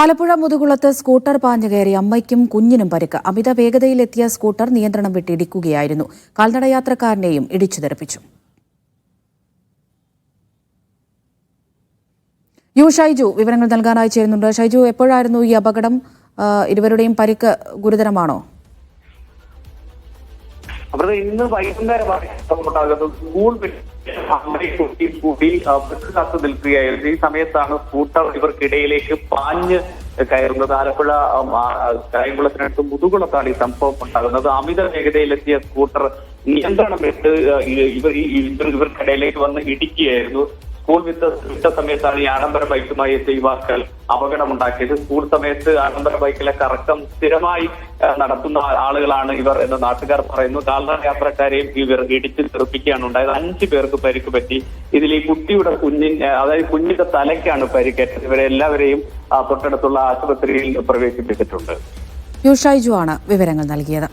Alappuzha മുതുകുളത്ത് scooter പാഞ്ഞു കയറി അമ്മയ്ക്കും കുഞ്ഞിനും പരിക്ക്. അമിത വേഗതയിലെത്തിയ സ്കൂട്ടർ നിയന്ത്രണം വിട്ടിടിക്കുകയായിരുന്നു കാൽനടയാത്രക്കാരനെയും ഇടിച്ചു തെറിപ്പിച്ചു യു ഷൈജു വിവരങ്ങൾ നൽകാനായി ചേരുന്നുണ്ട്. ഷൈജു എപ്പോഴായിരുന്നു ഈ അപകടം? ഇരുവരുടെയും പരിക്ക് ഗുരുതരമാണോ? അവിടെ ഇന്ന് വൈകുന്നേരമാണ് സ്കൂൾ അമ്മയും കുട്ടിയും കൂടി ബസ് നിൽക്കുകയായിരുന്നു. ഈ സമയത്താണ് സ്കൂട്ടർ ഇവർക്കിടയിലേക്ക് പാഞ്ഞ് കയറുന്നത്. ആലപ്പുഴ കായംകുളത്തിനടുത്ത് മുതുകുളത്താണ് ഈ സംഭവം ഉണ്ടാകുന്നത്. അമിത വേഗതയിലെത്തിയ സ്കൂട്ടർ നിയന്ത്രണം വിട്ട് ഇവർ ഇവർക്കിടയിലേക്ക് വന്ന് ഇടിക്കുകയായിരുന്നു. സ്കൂൾ വിട്ട വിട്ട സമയത്താണ് ഈ ആഡംബര ബൈക്കുമായി എത്തിയ യുവാക്കൾ അപകടമുണ്ടാക്കിയത്. സ്കൂൾ സമയത്ത് ആഡംബര ബൈക്കിലെ കറക്കം സ്ഥിരമായി നടത്തുന്ന ആളുകളാണ് ഇവർ എന്ന് നാട്ടുകാർ പറയുന്നു. കാൽനട യാത്രക്കാരെയും ഇവർ ഇടിച്ച് തെറിപ്പിക്കുകയാണ് ഉണ്ടായത്. അഞ്ചു പേർക്ക് പരിക്ക് പറ്റി. ഇതിൽ ഈ കുട്ടിയുടെ കുഞ്ഞി അതായത് കുഞ്ഞിന്റെ തലയ്ക്കാണ് പരിക്കേറ്റത്. ഇവരെ എല്ലാവരെയും തൊട്ടടുത്തുള്ള ആശുപത്രിയിൽ പ്രവേശിപ്പിച്ചിട്ടുണ്ട്. യു ആണ് വിവരങ്ങൾ നൽകിയത്.